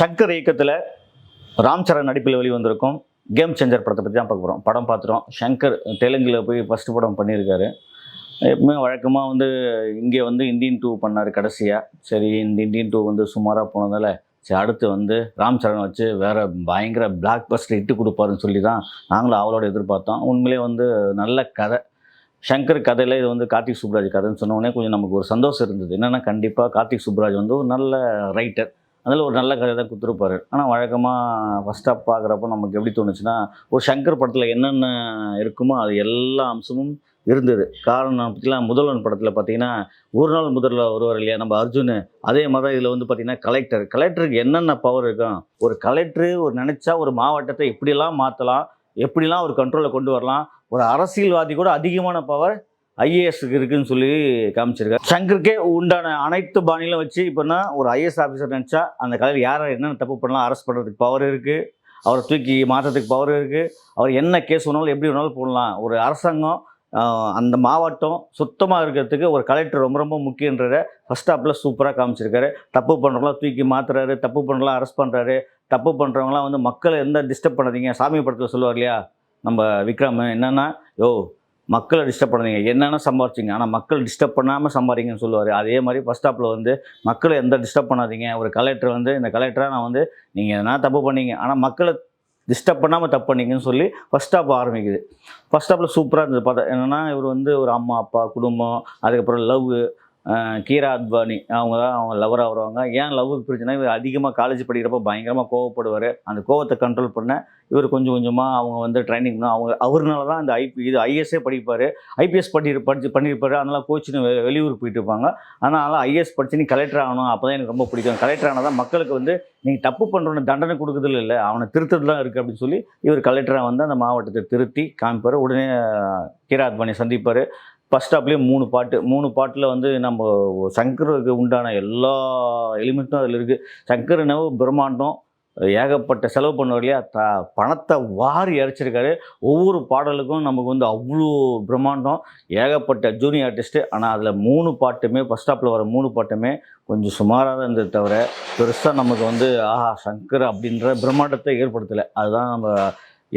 சங்கர் இயக்கத்தில் ராம் சரண் நடிப்பில் வெளிவந்திருக்கும் game changer படத்தை பற்றி தான் பார்க்க போகிறோம் படம் பார்த்துட்டோம். சங்கர் தெலுங்கில் போய் ஃபஸ்ட்டு படம் பண்ணியிருக்காரு. எப்பவுமே வழக்கமாக வந்து இங்கே வந்து இந்தியன் டூ பண்ணார் கடைசியாக சரி இந்த இந்தியன் டூ வந்து சுமாராக போனதால் சரி அடுத்து வந்து ராம் சரண் வச்சு வேறு பயங்கர பிளாக் பஸ்டர் இட்டு கொடுப்பாருன்னு சொல்லி தான் நாங்களும் அவளோட எதிர்பார்த்தோம். உண்மையிலே வந்து நல்ல கதை. சங்கர் கதையில் இது வந்து கார்த்திக் சுப்ராஜ் கதைன்னு சொன்னோடனே கொஞ்சம் நமக்கு ஒரு சந்தோஷம் இருந்தது. என்னென்னா கண்டிப்பாக கார்த்திக் சுப்ராஜ் வந்து ஒரு நல்ல ரைட்டர் அதில் ஒரு நல்ல கதை தான் கொடுத்துருப்பாரு. ஆனால் வழக்கமாக ஃபஸ்ட் ஸ்டாப் பார்க்குறப்போ நமக்கு எப்படி தோணுச்சுன்னா ஒரு சங்கர் படத்தில் என்னென்ன இருக்குமோ அது எல்லா அம்சமும் இருந்தது. காரணம் பற்றிலாம் முதல்வன் படத்தில் பார்த்தீங்கன்னா ஒரு நாள் முதல்ல வருவார் இல்லையா நம்ம அர்ஜுன். அதே மாதிரி இதில் வந்து பார்த்தீங்கன்னா கலெக்டர் கலெக்டருக்கு என்னென்ன பவர் இருக்கும் ஒரு கலெக்டரு ஒரு நினச்சா ஒரு மாவட்டத்தை எப்படிலாம் மாற்றலாம் எப்படிலாம் ஒரு கண்ட்ரோலில் கொண்டு வரலாம் ஒரு அரசியல்வாதி கூட அதிகமான பவர் ஐஏஎஸ்க்கு இருக்குன்னு சொல்லி காமிச்சிருக்காரு. சங்கருக்கே உண்டான அனைத்து பாணியிலும் வச்சு இப்போனா ஒரு ஐஏஎஸ் ஆஃபீஸர் நினச்சா அந்த கலையில் யாரை என்னென்ன தப்பு பண்ணலாம் அரெஸ்ட் பண்ணுறதுக்கு பவர் இருக்குது அவரை தூக்கி மாற்றத்துக்கு பவர் இருக்குது அவர் என்ன கேஸ் வேணாலும் எப்படி வேணாலும் போடலாம். ஒரு அரசாங்கம் அந்த மாவட்டம் சுத்தமாக இருக்கிறதுக்கு ஒரு கலெக்டர் ரொம்ப ரொம்ப முக்கியன்றத ஃபஸ்ட் ஸ்டாப்பில் சூப்பராக காமிச்சிருக்காரு. தப்பு பண்ணுறவங்களாம் தூக்கி மாற்றுறாரு தப்பு பண்ணுறலாம் அரெஸ்ட் பண்ணுறாரு தப்பு பண்ணுறவங்களாம் வந்து மக்களை எந்த டிஸ்டர்ப் பண்ணாதீங்க சாமி படத்தில் சொல்லுவார் இல்லையா? நம்ம விக்ரம் என்னென்னா யோ மக்களை டிஸ்டர்ப் பண்ணாதீங்க. என்னென்ன சம்பாரிச்சிங்க? ஆனால் மக்கள் டிஸ்டர்ப் பண்ணாமல் சம்பாதிங்கன்னு சொல்லுவார். அதே மாதிரி ஃபஸ்ட் ஸ்டாப்பில் வந்து மக்களை எந்த டிஸ்டர்ப் பண்ணாதீங்க. ஒரு கலெக்டர் வந்து இந்த கலெக்டராக நான் வந்து நீங்கள் எதனா தப்பு பண்ணீங்க. ஆனால் மக்களை டிஸ்டர்ப் பண்ணாமல் தப்பு பண்ணீங்கன்னு சொல்லி ஃபஸ்ட் ஸ்டாப் ஆரம்பிக்குது. ஃபஸ்ட் ஸ்டாப்பில் சூப்பராக இருந்தது. பார்த்தா என்னென்னா இவர் வந்து ஒரு அம்மா அப்பா குடும்பம் அதுக்கப்புறம் லவ் கீரா அத்வானி அவங்க தான் அவங்க லவராக வருவாங்க. ஏன் லவ்வுக்கு பிரிச்சுன்னா இவர் அதிகமாக காலேஜ் படிக்கிறப்ப பயங்கரமாக கோவப்படுவார். அந்த கோவத்தை கண்ட்ரோல் பண்ண இவர் கொஞ்சம் கொஞ்சமாக அவங்க வந்து ட்ரைனிங் பண்ண அவங்க அவர்னால தான் அந்த ஐபி இது ஐஎஸ்ஏ படிப்பார். ஐபிஎஸ் படி படிச்சு பண்ணியிருப்பார். அதனால் கோச்சின்னு வெ வெளியூருக்கு போயிட்டு இருப்பாங்க. அதனால் ஐஏஎஸ் படிச்சு நீ கலெக்டர் ஆகணும். அப்போ தான் எனக்கு ரொம்ப பிடிக்கும். கலெக்டர் ஆனால் தான் மக்களுக்கு வந்து நீங்கள் தப்பு பண்ணுறோன்னு தண்டனை கொடுக்குறதுல இல்லை. அவனை திருத்ததுலாம் இருக்குது அப்படின்னு சொல்லி இவர் கலெக்டராக வந்து அந்த மாவட்டத்தை திருத்தி காமிப்பார். உடனே கீரா அத்வானியை சந்திப்பார். ஃபஸ்ட் ஸ்டாப்லேயே மூணு பாட்டு மூணு பாட்டில் வந்து நம்ம சங்கருக்கு உண்டான எல்லா எலிமெண்ட்டும் அதில் இருக்குது சங்கர் என்னவோ பிரம்மாண்டம் ஏகப்பட்ட செலவு பண்ணுவார் இல்லையா? த பணத்தை வாரி இறைச்சிருக்காரு ஒவ்வொரு பாடலுக்கும் நமக்கு வந்து அவ்வளோ பிரம்மாண்டம் ஏகப்பட்ட ஜூனியர் ஆர்டிஸ்ட்டு ஆனால் அதில் மூணு பாட்டுமே ஃபஸ்ட் ஸ்டாப்பில் வர மூணு பாட்டுமே கொஞ்சம் சுமாராக தான் இருந்தது தவிர பெருசாக நமக்கு வந்து ஆஹா சங்கர் அப்படின்ற பிரம்மாண்டத்தை ஏற்படுத்தலை. அதுதான் நம்ம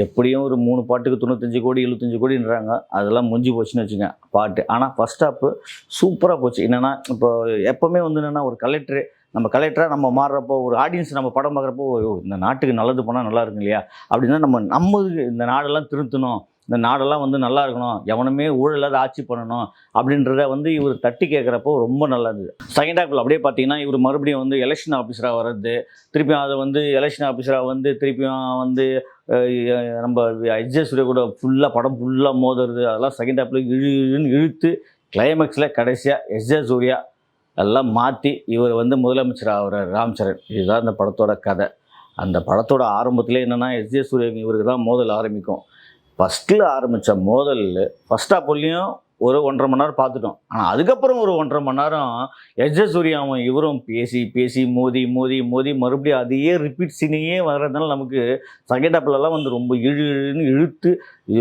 எப்படியும் ஒரு மூணு பாட்டுக்கு தொண்ணூத்தஞ்சு கோடி எழுபத்தஞ்சு கோடின்றாங்க. அதெல்லாம் முடிஞ்சு போச்சுன்னு வச்சுங்க பாட்டு. ஆனால் ஃபஸ்ட் ஸ்டாப்பு சூப்பராக போச்சு. என்னென்னா இப்போ எப்போவுமே வந்து என்னென்னா ஒரு கலெக்டரு நம்ம கலெக்டராக நம்ம மாறுறப்போ ஒரு ஆடியன்ஸ் நம்ம படம் பார்க்குறப்போ இந்த நாட்டுக்கு நல்லது போனால் நல்லா இருக்கும் இல்லையா அப்படின்னா நம்ம நம்ம இந்த நாடெல்லாம் திருத்தணும். இந்த நாடெல்லாம் வந்து நல்லா இருக்கணும் எவனுமே ஊழலாத ஆட்சி பண்ணணும் அப்படின்றத வந்து இவர் தட்டி கேட்குறப்போ ரொம்ப நல்லது. செகண்ட் ஆப்பிள் அப்படியே பார்த்தீங்கன்னா இவர் மறுபடியும் வந்து எலெக்ஷன் ஆஃபீஸராக வர்றது திருப்பியும் அதை வந்து எலெக்ஷன் ஆஃபீஸராக வந்து திருப்பியும் வந்து நம்ம அஜய் சூரிய கூட ஃபுல்லாக படம் ஃபுல்லாக மோதுறது அதெல்லாம் செகண்ட் ஹாஃபில் இழு இழுன்னு இழுத்து கிளைமேக்ஸில் கடைசியாக எஸ்ஜே சூர்யா எல்லாம் மாற்றி இவர் வந்து முதலமைச்சர் ஆகிறார் ராம் சரண். இதுதான் இந்த படத்தோட கதை. அந்த படத்தோட ஆரம்பத்திலே என்னென்னா எஸ்ஜே சூர்யா இவருக்கு தான் மோதல் ஆரம்பிக்கும். ஃபஸ்ட்டில் ஆரம்பித்த மோதலில் ஃபஸ்ட் ஹாஃப்லேயும் ஒரு ஒன்றரை மணி நேரம் பார்த்துட்டோம். ஆனால் அதுக்கப்புறம் ஒரு ஒன்றரை மணி நேரம் எஸ்ஜே சூர்யாவும் இவரும் பேசி பேசி மோதி மோதி மோதி மறுபடியும் அதையே ரிப்பீட் சீனையே வர்றதுனால நமக்கு செகண்ட் ஹாப்லலாம் வந்து ரொம்ப இழு இழுன்னு இழுத்து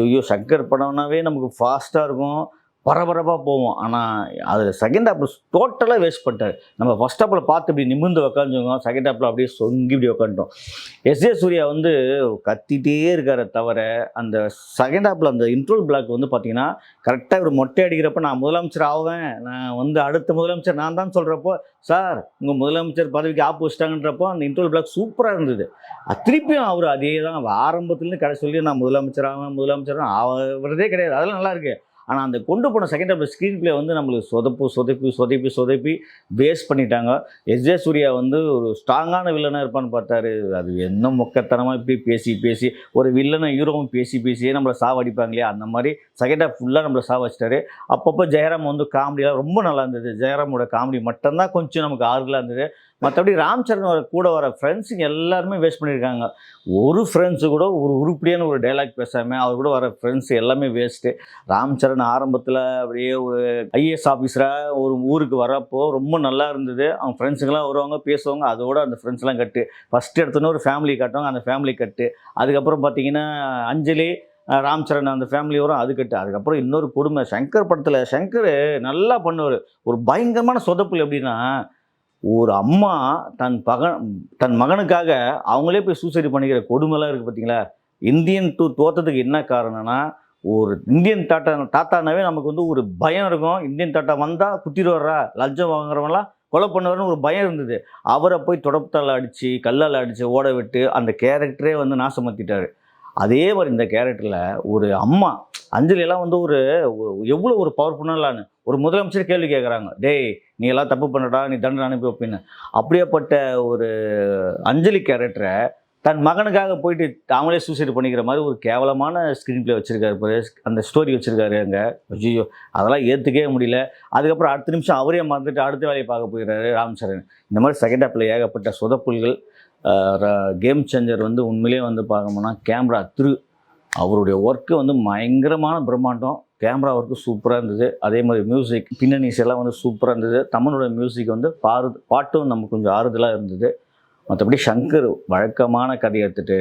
ஐயோ சங்கர் படம்னாவே நமக்கு ஃபாஸ்ட்டாக இருக்கும். பரபரப்பாக போவோம். ஆனால் அது செகண்ட் ஹாப்பில் டோட்டலாக வேஸ்ட் பண்ணிட்டார். நம்ம ஃபஸ்ட் ஹாப்பில் பார்த்து இப்படி நிமிர்ந்து உக்காந்துருக்கோம் செகண்ட் ஹாப்பில் அப்படியே சொங்கி இப்படி உக்காந்துட்டோம். எஸ் ஏ சூர்யா வந்து கத்திட்டே இருக்காரே தவிர அந்த செகண்ட் ஹாப்பில் அந்த இன்ட்ரோல் பிளாக் வந்து பார்த்தீங்கன்னா கரெக்டாக ஒரு மொட்டை அடிக்கிறப்ப நான் முதலமைச்சர் ஆவேன். நான் வந்து அடுத்த முதலமைச்சர் நான் தான் சொல்கிறப்போ சார் உங்கள் முதலமைச்சர் பதவிக்கு ஆப்பு வச்சிட்டாங்கன்றப்போ அந்த இன்ட்ரோல் பிளாக் சூப்பராக இருந்தது. அது திருப்பியும் அவர் அதே தான் ஆரம்பத்துலேருந்து கடைசி சொல்லி நான் முதலமைச்சர் ஆவேன் முதலமைச்சர் ஆகிறதே கிடையாது. அதெல்லாம் நல்லாயிருக்கு ஆனால் அந்த கொண்டு போன செகண்ட் ஹாஃப் ஸ்க்ரீன் பிளே வந்து நம்மளுக்கு சொதப்பு சொதப்பி சொதப்பி சொதப்பி வேஸ்ட் பண்ணிட்டாங்க. எஸ் ஜே சூர்யா வந்து ஒரு ஸ்ட்ராங்கான வில்லனாக இருப்பான்னு பார்த்தாரு. அது என்ன மொக்கத்தனமாக இப்படி பேசி பேசி ஒரு வில்லனை ஹீரோவும் பேசி பேசியே நம்மளை சாவடிப்பாங்க இல்லையா அந்த மாதிரி செகண்ட் ஹாஃப் ஃபுல்லாக நம்மளை சாவடிச்சிட்டாரு அப்பப்போ ஜெயராம் வந்து காமெடியெலாம் ரொம்ப நல்லா இருந்தது. ஜெயராமோட காமெடி மட்டும்தான் கொஞ்சம் நமக்கு ஆறுதலாக இருந்தது. மற்றபடி ராம் சரண் வர கூட வர ஃப்ரெண்ட்ஸுங்க எல்லாருமே வேஸ்ட் பண்ணியிருக்காங்க ஒரு ஃப்ரெண்ட்ஸு கூட ஒரு உருப்படியான ஒரு டைலாக் பேசாமல் அவர் கூட வர ஃப்ரெண்ட்ஸ் எல்லாமே வேஸ்ட்டு ராம் சரண் ஆரம்பத்தில் அப்படியே ஒரு ஐஏஎஸ் ஆஃபீஸராக ஒரு ஊருக்கு வரப்போ ரொம்ப நல்லா இருந்தது. அவங்க ஃப்ரெண்ட்ஸுங்கெல்லாம் வருவாங்க பேசுவாங்க. அதோட அந்த ஃப்ரெண்ட்ஸ்லாம் கட்டு. ஃபஸ்ட்டு எடுத்தோன்னே ஒரு ஃபேமிலி காட்டுவாங்க அந்த ஃபேமிலி கட்டு. அதுக்கப்புறம் பார்த்தீங்கன்னா அஞ்சலி ராம் சரண் அந்த ஃபேமிலி வரும் அது கட்டு. அதுக்கப்புறம் இன்னொரு கொடுமை. சங்கர் படத்தில் சங்கர் நல்லா பண்ணுவார். ஒரு பயங்கரமான சொதப்புல் எப்படின்னா ஒரு அம்மா தன் பகன் தன் மகனுக்காக அவங்களே போய் சூசைட் பண்ணிக்கிற கொடுமைலாம் இருக்குது பார்த்தீங்களா இந்தியன் டூ தோற்றத்துக்கு என்ன காரணம்னா ஒரு இந்தியன் டாட்டா தாத்தானாவே நமக்கு வந்து ஒரு பயம் இருக்கும். இந்தியன் டாட்டா வந்தால் குத்திடுவாரா லஞ்சம் வாங்குறவங்களாம் கொலை பண்ணுவார்னு ஒரு பயம் இருந்தது. அவரை போய் தொடப்பத்தால் அடித்து கல்லால் அடித்து ஓட விட்டு அந்த கேரக்டரே வந்து நாசமாத்திட்டாரு அதே மாதிரி இந்த கேரக்டரில் ஒரு அம்மா அஞ்சலியெல்லாம் வந்து ஒரு எவ்வளோ ஒரு பவர்ஃபுல்லான ஒரு முதலமைச்சர் கேள்வி கேட்குறாங்க டேய் நீ எல்லாம் தப்பு பண்ணடா நீ தண்டனை அனுப்பி வைப்பின்னு. அப்படியேப்பட்ட ஒரு அஞ்சலி கேரக்டரை தன் மகனுக்காக போயிட்டு தாங்களே சூசைட் பண்ணிக்கிற மாதிரி ஒரு கேவலமான ஸ்க்ரீன் ப்ளே வச்சுருக்காரு அந்த ஸ்டோரி வச்சுருக்காரு அங்கே. ஐயோ அதெல்லாம் ஏற்றுக்கவே முடியல. அதுக்கப்புறம் அடுத்த நிமிஷம் அவரே மறந்துட்டு அடுத்த வேலையை பார்க்க போயிடுறாரு ராம் இந்த மாதிரி செகண்ட் ஆப்பில் ஏகப்பட்ட சொதப்புல்கள் கேம் சேஞ்சர் வந்து உண்மையிலேயே வந்து பார்க்கணும்னா கேமரா திரு அவருடைய ஒர்க்கு வந்து பயங்கரமான பிரம்மாண்டம். கேமரா ஒர்க்கு சூப்பராக இருந்தது. அதே மாதிரி மியூசிக் பின்னணிஸ் எல்லாம் வந்து சூப்பராக இருந்தது. தமிழோட மியூசிக் வந்து பாரு பாட்டும் நமக்கு கொஞ்சம் ஆறுதலாக இருந்தது. மற்றபடி சங்கர் வழக்கமான கதையை எடுத்துட்டு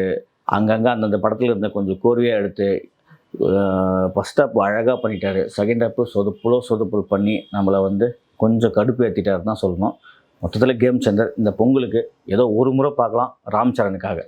அங்கங்கே அந்தந்த படத்தில் இருந்த கொஞ்சம் கோர்வையாக எடுத்து ஃபஸ்ட் ஹாப் அழகாக பண்ணிட்டாரு. செகண்ட் ஹாப்பு சொதுப்புலோ சொதுப்புல் பண்ணி நம்மளை வந்து கொஞ்சம் கடுப்பு ஏற்றிட்டாரு தான் சொல்லணும். மொத்தத்தில் கேம் சென்டர் இந்த பொங்கலுக்கு ஏதோ ஒரு முறை பார்க்கலாம் ராம் சரணுக்காக.